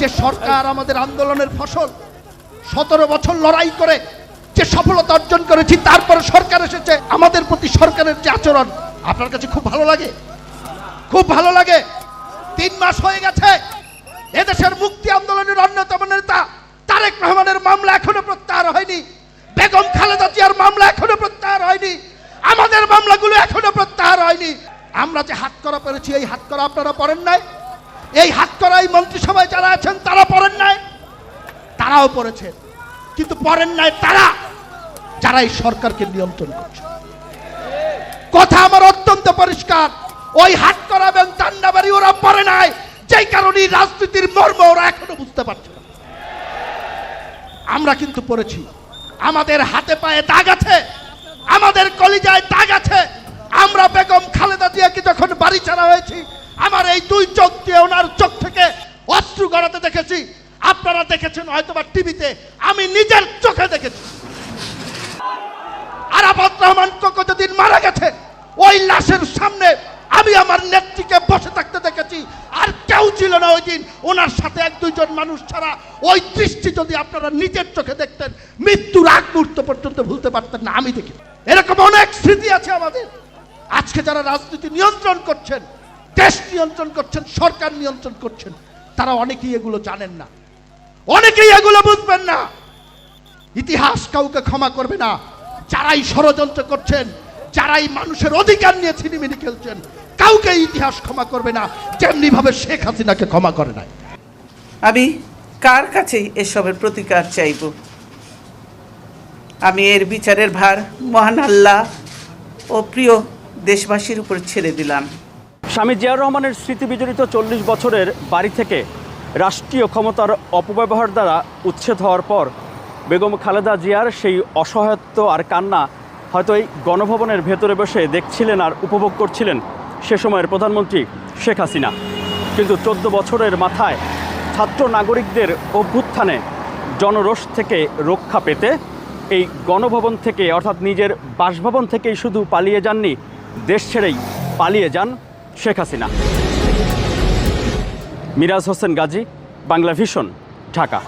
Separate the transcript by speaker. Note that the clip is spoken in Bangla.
Speaker 1: যে সরকার আমাদের আন্দোলনের ফসল সতেরো বছর লড়াই করে, যে সফলতা অর্জন করেছি, তারপরে সরকার এসেছে, আমাদের প্রতি সরকারের যে আচরণ, আপনার কাছে খুব ভালো লাগে? খুব ভালো লাগে? তিন মাস হয়ে গেছে, এদেশের মুক্তি আন্দোলনের অন্যতম নেতা তারেক রহমানের মামলা এখনও প্রত্যাহার হয়নি, বেগম খালেদা জিয়ার মামলা এখনও প্রত্যাহার হয়নি, আমাদের মামলাগুলো এখনও প্রত্যাহার হয়নি। আমরা যে হাত করা পেরেছি, এই হাত করা আপনারা পড়েন নাই? এই হাত করা এই মন্ত্রিসভায় যারা আছেন তারা পড়েন নাই তারাও পড়েছেন কিন্তু পড়েন নাই তারা। যারা এই সরকারকে নিয়ন্ত্রণ করছে। কথা আমার অত্যন্ত পরিষ্কার। ওই হাত করা এবং তান্ডাবাড়ি ওরা পড়ে নাই। যেই কারণে রাজনীতির মর্ম ওরা এখনও বুঝতে পারছে না। আমরা কিন্তু পড়েছি। আমাদের হাতে পায়ে দাগ আছে। আমাদের কলিজায় দাগ আছে। আমরা বেগম খালেদা জিয়াকে যখন বাড়ি ছাড়া হয়েছি, আমার এই দুই চোখ দিয়ে ওনার চোখ থেকে অশ্রু গড়াতে দেখেছি। আপনারা দেখেছেন হয়তোবা টিভিতে, আমি নিজের চোখে দেখেছি। আরাফাত রহমান মারা গেছে, ওই লাশের সামনে আমি আমার নেত্রীকে বসে থাকতে দেখেছি। আর কেউ ছিল না ওই দিন। ওনার সাথে এক দুইজন মানুষ ছাড়া ওই দৃষ্টি যদি আপনারা নিজের চোখে দেখতেন, মৃত্যুর আগ মুহূর্ত পর্যন্ত ভুলতে পারতেন না, আমি দেখি। এরকম অনেক স্মৃতি আছে আমাদের। আজকে যারা রাজনীতি নিয়ন্ত্রণ করছেন, দেশ নিয়ন্ত্রণ করছেন, সরকার নিয়ন্ত্রণ করছেন, তারা অনেকেই এগুলো জানেন না। অনেকেই এগুলো বুঝবেন না। ইতিহাস কাউকে ক্ষমা করবে না। যারাই ষড়যন্ত্র করছেন যারাই মানুষের অধিকার নিয়ে ছিনিমিনি খেলছেন কাউকে ইতিহাস ক্ষমা করবে না। যেমনি ভাবে শেখ হাসিনাকে ক্ষমা করে নাই।
Speaker 2: আমি কার কাছে এসবের প্রতিকার চাইব? আমি এর বিচারের ভার মহান আল্লাহ ও প্রিয় দেশবাসীর উপর ছেড়ে দিলাম।
Speaker 3: স্বামী জিয়াউর রহমানের স্মৃতিবিজড়িত চল্লিশ বছরের বাড়ি থেকে রাষ্ট্রীয় ক্ষমতার অপব্যবহার দ্বারা উচ্ছেদ হওয়ার পর বেগম খালেদা জিয়ার সেই অসহায়ত্ব আর কান্না হয়তো এই গণভবনের ভেতরে বসে দেখছিলেন আর উপভোগ করছিলেন সে সময়ের প্রধানমন্ত্রী শেখ হাসিনা। কিন্তু চোদ্দ বছরের মাথায় ছাত্র নাগরিকদের অভ্যুত্থানে জনরোষ থেকে রক্ষা পেতে এই গণভবন থেকে অর্থাৎ নিজের বাসভবন থেকেই শুধু পালিয়ে যাননি, দেশ ছেড়েই পালিয়ে যান শেখ হাসিনা। মিরাজ হোসেন গাজী বাংলা ভিশন ঢাকা।